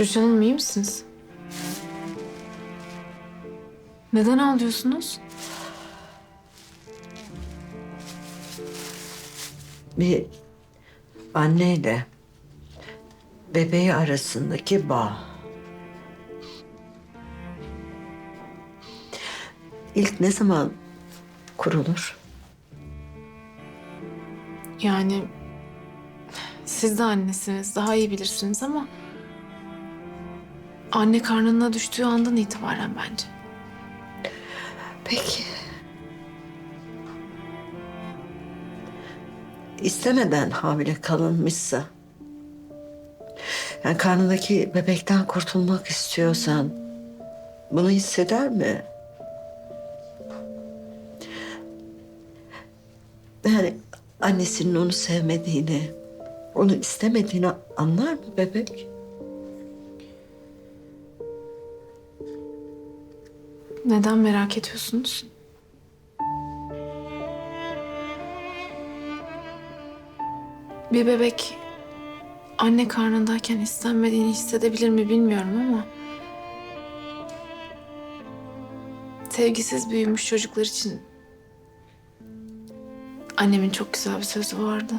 Rüçhan Hanım iyi misiniz? Neden ağlıyorsunuz? Bir anneyle bebeği arasındaki bağ. İlk ne zaman kurulur? Yani siz de annesiniz, daha iyi bilirsiniz ama... Anne karnına düştüğü andan itibaren bence. Peki. İstemeden hamile kalınmışsa, yani karnındaki bebekten kurtulmak istiyorsan, bunu hisseder mi? Yani annesinin onu sevmediğini, onu istemediğini anlar mı bebek? Neden merak ediyorsunuz? Bir bebek anne karnındayken istenmediğini hissedebilir mi bilmiyorum ama... Sevgisiz büyümüş çocuklar için annemin çok güzel bir sözü vardı.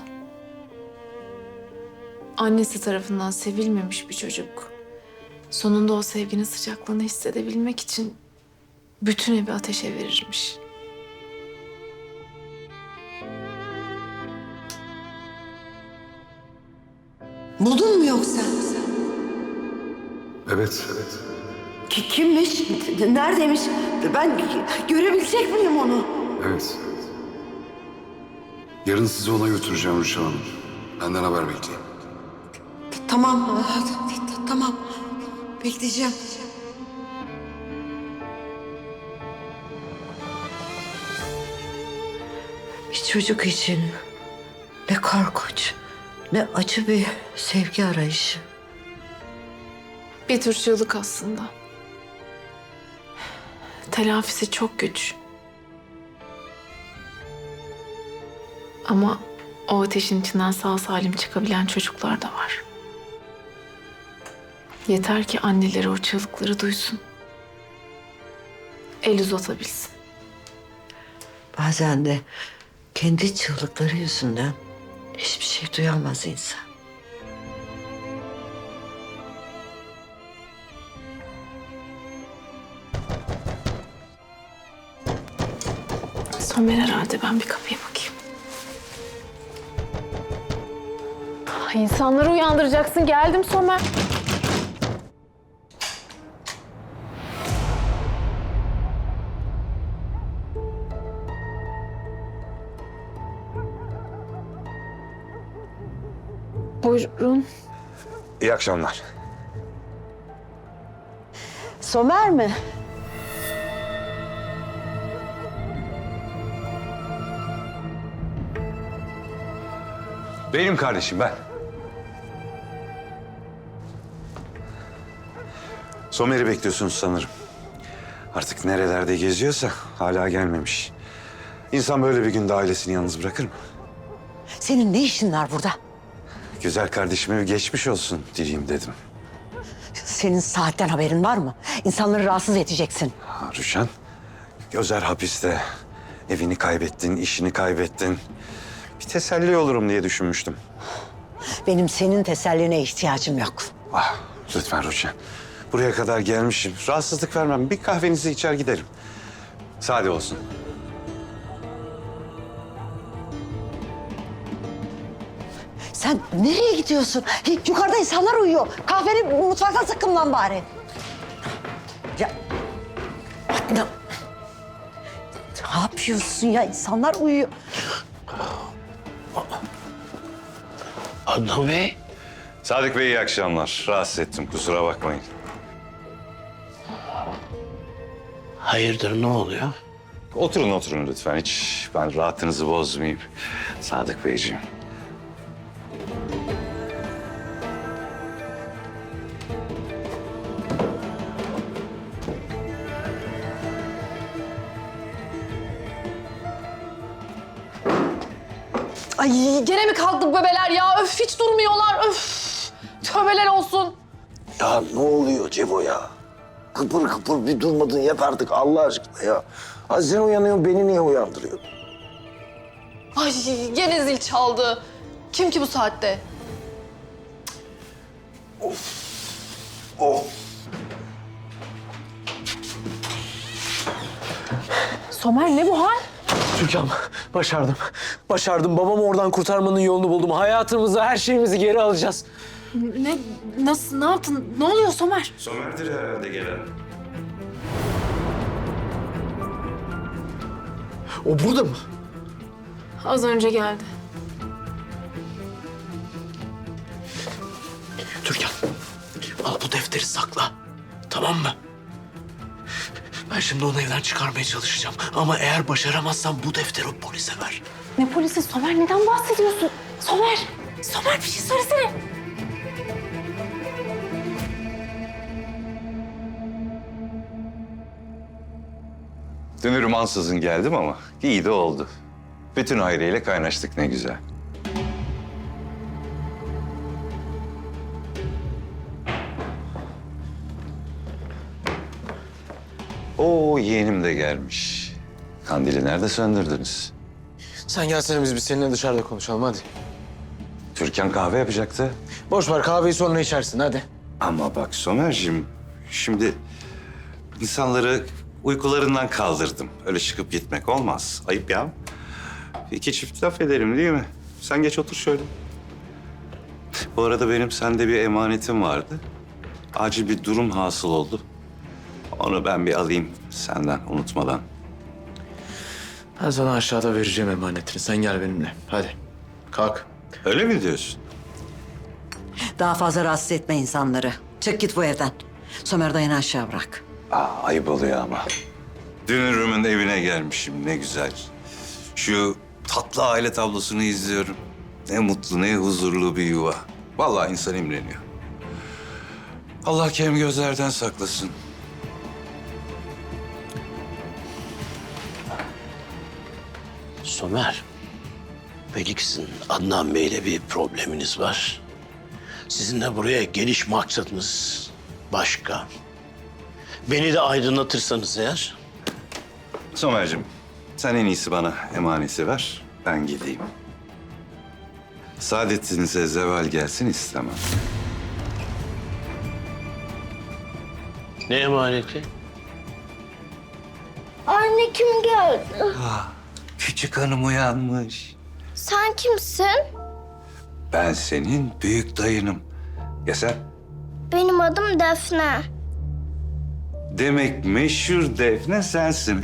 Annesi tarafından sevilmemiş bir çocuk sonunda o sevginin sıcaklığını hissedebilmek için bütün evi ateşe verirmiş. Buldun mu yoksa? Evet, evet. Ki kimmiş? Neredeymiş? Ben görebilecek miyim onu? Evet. Yarın sizi ona götüreceğim Rüşen Hanım. Benden haber bekleyin. Tamam, tamam. Bekleyeceğim. Çocuk için ne korkunç, ne acı bir sevgi arayışı. Bir tür çığlık aslında. Telafisi çok güç. Ama o ateşin içinden sağ salim çıkabilen çocuklar da var. Yeter ki anneleri o çığlıkları duysun. El uzatabilsin. Bazen de kendi çığlıkları yüzünden hiçbir şey duyamaz insan. Somer herhalde ben bir kapıya bakayım. İnsanları uyandıracaksın. Geldim Somer. Buyurun. İyi akşamlar. Somer mi? Benim kardeşim ben. Somer'i bekliyorsunuz sanırım. Artık nerelerde geziyorsa hala gelmemiş. İnsan böyle bir günde ailesini yalnız bırakır mı? Senin ne işin var burada? Güzel kardeşime bir geçmiş olsun diyeyim dedim. Senin saatten haberin var mı? İnsanları rahatsız edeceksin. Ha, Rüşen, Gözer hapiste. Evini kaybettin, işini kaybettin. Bir teselli olurum diye düşünmüştüm. Benim senin teselline ihtiyacım yok. Ah, lütfen Rüşen. Buraya kadar gelmişim. Rahatsızlık vermem. Bir kahvenizi içer giderim. Sade olsun. Sen nereye gidiyorsun? Yukarıda insanlar uyuyor. Kahveni mutfaktan sıkın bari. Ya... Ne, ne yapıyorsun ya? İnsanlar uyuyor. Adnan Bey, Sadık Bey iyi akşamlar. Rahatsız ettim kusura bakmayın. hayırdır ne oluyor? Oturun oturun lütfen hiç ben rahatınızı bozmayayım. Sadık Beyciğim. Ay gene mi kalktı bebeler ya? Öf hiç durmuyorlar. Öf. Tövbeler olsun. Ya ne oluyor Cevo ya? Kıpır kıpır bir durmadın yap artık Allah aşkına ya. Ha sen uyanıyorsun beni niye uyandırıyorsun? Ay gene zil çaldı. Kim ki bu saatte? Of. Somer ne bu hal? Türkan başardım. Başardım. Babamı oradan kurtarmanın yolunu buldum. Hayatımızı, her şeyimizi geri alacağız. Ne, nasıl, ne yaptın? Ne oluyor Somer? Somer'dir herhalde gelen. O burada mı? Az önce geldi. Türkan al bu defteri sakla. Tamam mı? Ben şimdi onu evden çıkarmaya çalışacağım. Ama eğer başaramazsam bu defteri o polise ver. Ne polisi Somer? Neden bahsediyorsun? Somer! Somer bir şey söylesene. Dünürüm ansızın geldim ama iyi de oldu. Bütün aileyle kaynaştık ne güzel. Oo yeğenim de gelmiş. Kandili nerede söndürdünüz? Sen gelsene biz bir seninle dışarıda konuşalım hadi. Türkan kahve yapacaktı. Boş ver kahveyi sonra içersin hadi. Ama bak Somer'cim şimdi insanları uykularından kaldırdım. Öyle çıkıp gitmek olmaz. Ayıp ya. İki çift laf ederim değil mi? Sen geç otur şöyle. Bu arada benim sende bir emanetim vardı. Acil bir durum hasıl oldu. Onu ben bir alayım senden unutmadan. Ben sana aşağıda vereceğim emanetini. Sen gel benimle. Hadi. Kalk. Öyle mi diyorsun? Daha fazla rahatsız etme insanları. Çık git bu evden. Somer dayını aşağı bırak. Aa, ayıp oluyor ama. Dünürümün evine gelmişim ne güzel. Şu tatlı aile tablosunu izliyorum. Ne mutlu ne huzurlu bir yuva. Vallahi insan imreniyor. Allah kem gözlerden saklasın. Somer, belli ki sizin Adnan Bey'le bir probleminiz var. Sizin de buraya geliş maksadınız başka. Beni de aydınlatırsanız eğer. Somer'cim sen en iyisi bana emaneti ver. Ben gideyim. Saadetinize zeval gelsin istemem. Ne emaneti? Anne kim geldi? Küçük hanım uyanmış. Sen kimsin? Ben senin büyük dayınım. Ya sen? Benim adım Defne. Demek meşhur Defne sensin.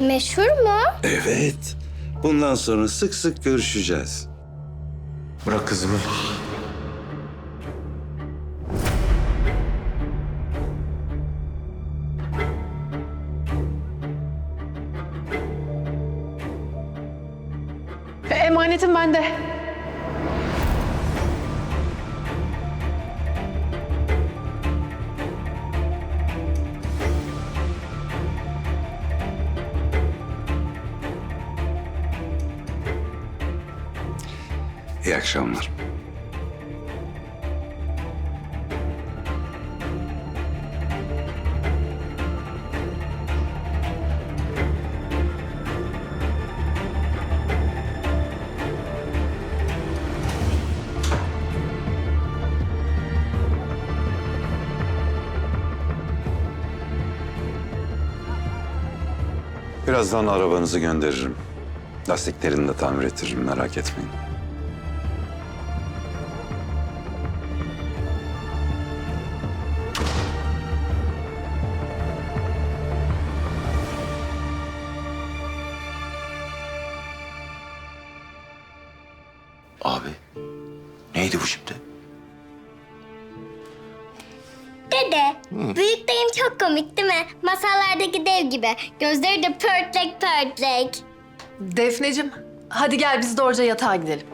Meşhur mu? evet. Bundan sonra sık sık görüşeceğiz. Bırak kızımı. Emanetim bende. İyi akşamlar. Birazdan arabanızı gönderirim. Lastiklerini de tamir ettiririm merak etmeyin. Abi neydi bu şimdi? Dede, büyük dayım çok komik değil mi? Masallardaki dev gibi. Gözleri de pörtlek pörtlek. Defneciğim, hadi gel biz de orca yatağa gidelim.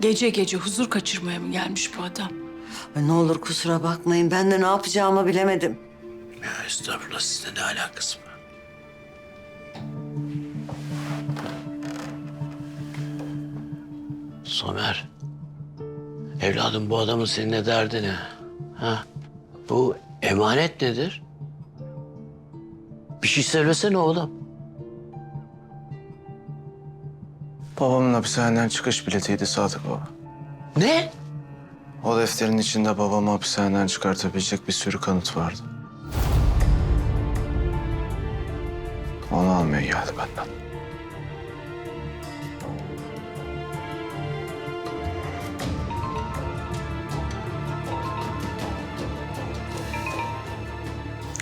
Gece gece huzur kaçırmaya mı gelmiş bu adam? Ay, ne olur kusura bakmayın. Ben de ne yapacağımı bilemedim. Ya estağfurullah sizle ne alakası var? Somer. Evladım bu adamın seninle derdi ne? Ha? Bu emanet nedir? Bir şey söylesene oğlum. Babamın hapishaneden çıkış biletiydi Sadık baba. Ne? O defterin içinde babamı hapishaneden çıkartabilecek bir sürü kanıt vardı. Onu almaya geldi benden.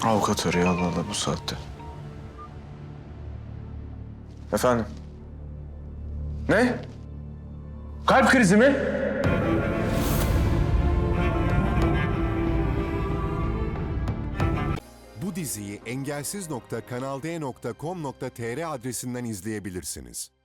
Avukat arıyor Allah Allah bu saatte. Efendim? Ne? Kalp krizi mi? Bu diziyi engelsiz.kanalde.com.tr adresinden izleyebilirsiniz.